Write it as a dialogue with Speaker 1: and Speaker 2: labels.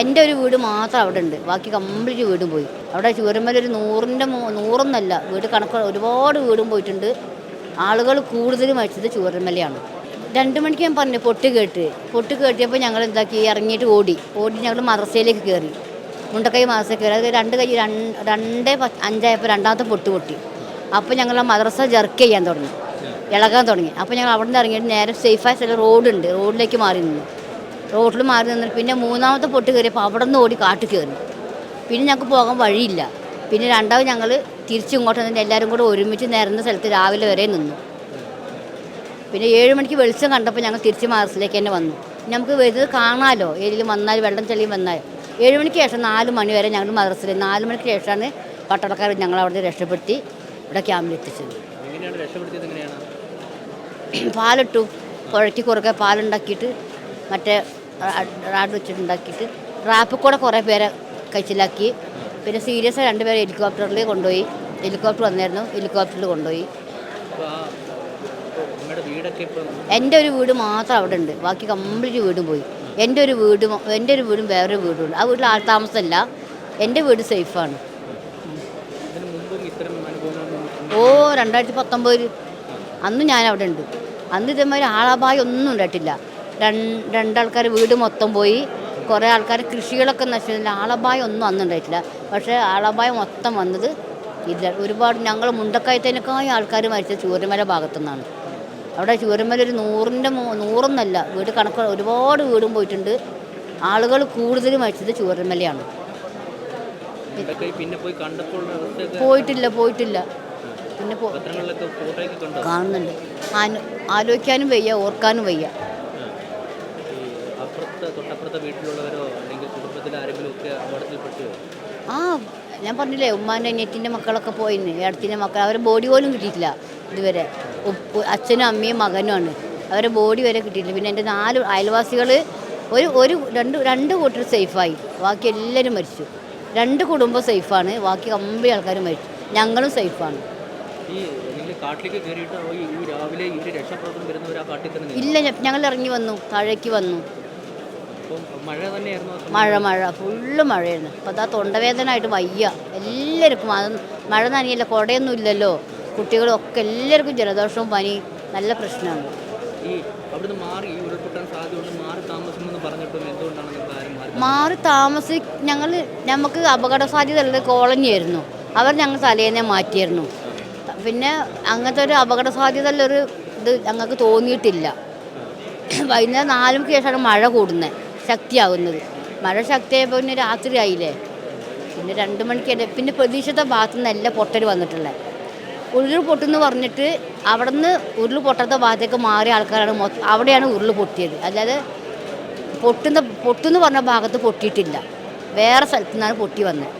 Speaker 1: എന്റെ ഒരു വീട് മാത്രം അവിടെ ഉണ്ട്. ബാക്കി കംപ്ലീറ്റ് വീടും പോയി. അവിടെ ചുരമല ഒരു നൂറിന്റെ നൂറൊന്നല്ല വീട് കണക്ക് ഒരുപാട് വീടും പോയിട്ടുണ്ട്. ആളുകൾ കൂടുതൽ മരിച്ചത് ചുവരമ്മലയാണ് രണ്ട് മണിക്ക് ഞാൻ പറഞ്ഞു പൊട്ട് കേട്ട്. പൊട്ട് കേട്ടിയപ്പോൾ ഞങ്ങൾ എന്താക്കി ഇറങ്ങിയിട്ട് ഓടി. ഓടി ഞങ്ങൾ മദ്രസയിലേക്ക് കയറി. മുണ്ടക്കൈ മദ്രസ കയറി. അത് രണ്ട് കൈ രണ്ട് രണ്ട് അഞ്ചായപ്പോൾ രണ്ടാമത്തെ പൊട്ട് പൊട്ടി. അപ്പോൾ ഞങ്ങൾ ആ മദ്രസ ജർക്ക് ചെയ്യാൻ തുടങ്ങി. ഇളകാൻ തുടങ്ങി. അപ്പോൾ ഞങ്ങൾ അവിടെ നിന്ന് ഇറങ്ങിയിട്ട് നേരെ സേഫായ സ്ഥലം റോഡുണ്ട് റോഡിലേക്ക് മാറി നിന്നു. റോഡിൽ മാറി നിന്നിട്ട് പിന്നെ മൂന്നാമത്തെ പൊട്ട് കയറിയപ്പോൾ അവിടെ നിന്ന് ഓടി കാട്ടിൽ കയറി പിന്നെ ഞങ്ങൾക്ക് പോകാൻ വഴിയില്ല. പിന്നെ രണ്ടാമത് ഞങ്ങൾ തിരിച്ചിങ്ങോട്ട് വന്നിട്ട് എല്ലാവരും കൂടെ ഒരുമിച്ച് നേരുന്ന സ്ഥലത്ത് രാവിലെ വരെ നിന്നു. പിന്നെ ഏഴ് മണിക്ക് വെളിച്ചം കണ്ടപ്പോൾ ഞങ്ങൾ തിരിച്ച് മാർസിലേക്ക് തന്നെ വന്നു. ഞങ്ങൾക്ക് നമുക്ക് വരുന്നത് കാണാമല്ലോ ഏരിയയിൽ വന്നാൽ വെള്ളം ചെളിയും വന്നാൽ ഏഴ് മണിക്ക് ശേഷം നാല് മണി വരെ ഞങ്ങൾ മദ്രസയിൽ നാല് മണിക്ക് ശേഷമാണ് പട്ടാളക്കാർ ഞങ്ങൾ അവിടെ രക്ഷപ്പെടുത്തി ഇവിടെ
Speaker 2: രക്ഷപ്പെടുത്തിയത്? എങ്ങനെയാണ്?
Speaker 1: പാലിട്ടു. കുഴക്കി കുറുക്കെ പാലുണ്ടാക്കിയിട്ട് മറ്റേ റാഡ് വെച്ചിട്ടുണ്ടാക്കിയിട്ട് റാപ്പിൽ കൂടെ കുറേ പേരെ കഴിച്ചിലാക്കി പിന്നെ സീരിയസ് രണ്ടുപേരെ ഹെലികോപ്റ്ററിൽ കൊണ്ടുപോയി. ഹെലികോപ്റ്റർ വന്നായിരുന്നു. ഹെലികോപ്റ്ററിൽ കൊണ്ടുപോയി. എന്റെ ഒരു വീട് മാത്രം അവിടെ ഉണ്ട്. ബാക്കി കംപ്ലീറ്റ് വീടും പോയി. എന്റെ ഒരു വീട് എന്റെ ഒരു വീടും വേറൊരു വീടും ആ വീട്ടിൽ ആൾ താമസമല്ല. എന്റെ വീട് സേഫാണ്. ഓ രണ്ടായിരത്തി പത്തൊമ്പതിൽ അന്ന് ഞാൻ അവിടെ ഉണ്ട്. അന്ന് ഇതേമാതിരി ആളാഭായി ഒന്നും ഉണ്ടായിട്ടില്ല. രണ്ടാൾക്കാർ വീട് മൊത്തം പോയി. കുറേ ആൾക്കാർ കൃഷികളൊക്കെ നശിച്ചില്ല ആളപായം ഒന്നും അന്നുണ്ടായിട്ടില്ല. പക്ഷേ ആളപായം മൊത്തം വന്നത് ഇല്ല. ഒരുപാട് ഞങ്ങൾ മുണ്ടക്കയത്തേനേക്കാളും ആൾക്കാർ മരിച്ചത് ചൂരമല ഭാഗത്തു നിന്നാണ് അവിടെ ചൂരമല ഒരു നൂറിന്റെ നൂറൊന്നല്ല. വീട് കണക്ക് ഒരുപാട് വീടും പോയിട്ടുണ്ട്. ആളുകൾ കൂടുതൽ മരിച്ചത് ചൂരമലയാണ്
Speaker 2: പിന്നെ പോയി കണ്ടപ്പോൾ
Speaker 1: പോയിട്ടില്ല പോയിട്ടില്ല. പിന്നെ കാണുന്നുണ്ട്. ആലോചിക്കാനും വയ്യ ഓർക്കാനും വയ്യ.
Speaker 2: അപ്പുറത്തെ തൊട്ടപ്പുറത്തെ വീട്ടിലുള്ളവരോ അല്ലെങ്കിൽ കുടുംബത്തിൽ ആരെങ്കിലും ഒക്കെ അപകടത്തിൽപ്പെട്ടോ
Speaker 1: ആ ഞാൻ പറഞ്ഞില്ലേ ഉമ്മാന്റെ അനിയത്തിന്റെ മക്കളൊക്കെ പോയിന്ന് ഏടത്തിന്റെ മക്കൾ അവരെ ബോഡി പോലും കിട്ടിയിട്ടില്ല ഇതുവരെ. ഉപ്പ് അച്ഛനും അമ്മയും മകനുമാണ് അവരെ ബോഡി വരെ കിട്ടിയിട്ടില്ല. പിന്നെ എന്റെ നാല് അയൽവാസികൾ ഒരു ഒരു രണ്ട് രണ്ട് കൂട്ടർ സേഫായി ബാക്കി എല്ലാവരും മരിച്ചു. രണ്ട് കുടുംബം സേഫാണ് ബാക്കി കമ്പി ആൾക്കാരും മരിച്ചു. ഞങ്ങളും സേഫാണ്
Speaker 2: കാട്ടിലേക്ക് കയറിയിട്ട്? രാവിലെ ഒരു രക്ഷാപ്രവർത്തനം വരുന്നവർ ആ കാട്ടിൽ തന്നെ
Speaker 1: ഇല്ല ഞങ്ങൾ ഇറങ്ങി വന്നു. താഴേക്ക് വന്നു.
Speaker 2: മഴ
Speaker 1: മഴ ഫുള്ള് മഴയായിരുന്നു. അപ്പോൾ അതാ തൊണ്ടവേദനയായിട്ട് വയ്യ. എല്ലാവർക്കും അത് മഴ നനിയല്ല കുടയൊന്നും ഇല്ലല്ലോ. കുട്ടികളും ഒക്കെ എല്ലാവർക്കും ജലദോഷവും പനി നല്ല പ്രശ്നമാണ്.
Speaker 2: മാറി
Speaker 1: താമസി ഞങ്ങൾ നമുക്ക് അപകട സാധ്യത ഉള്ളത് കോളനി ആയിരുന്നു അവർ ഞങ്ങൾ തലേന്നെ മാറ്റിയിരുന്നു പിന്നെ അങ്ങനത്തെ ഒരു അപകട സാധ്യത ഉള്ളൊരു ഇത് ഞങ്ങൾക്ക് തോന്നിയിട്ടില്ല. വൈകുന്നേരം നാലുമണിക്ക് ശേഷമാണ് മഴ കൂടുന്നത്. ശക്തിയാകുന്നത് മഴ ശക്തിയായപ്പോൾ പിന്നെ രാത്രി ആയില്ലേ പിന്നെ രണ്ട് മണിക്ക് ഇട- പിന്നെ പ്രതീക്ഷിത ഭാഗത്തു നിന്നല്ല പൊട്ടൽ വന്നിട്ടുള്ളത് ഉരുൾ പൊട്ടെന്ന് പറഞ്ഞിട്ട് അവിടെ നിന്ന് ഉരുൾ പൊട്ടാത്ത ഭാഗത്തേക്ക് മാറിയ ആൾക്കാരാണ് മൊത്തം അവിടെയാണ് ഉരുൾ പൊട്ടിയത്. അല്ലാതെ പൊട്ടുന്ന പൊട്ടെന്ന് പറഞ്ഞ ഭാഗത്ത് പൊട്ടിയിട്ടില്ല. വേറെ സ്ഥലത്തു നിന്നാണ് പൊട്ടി വന്നത്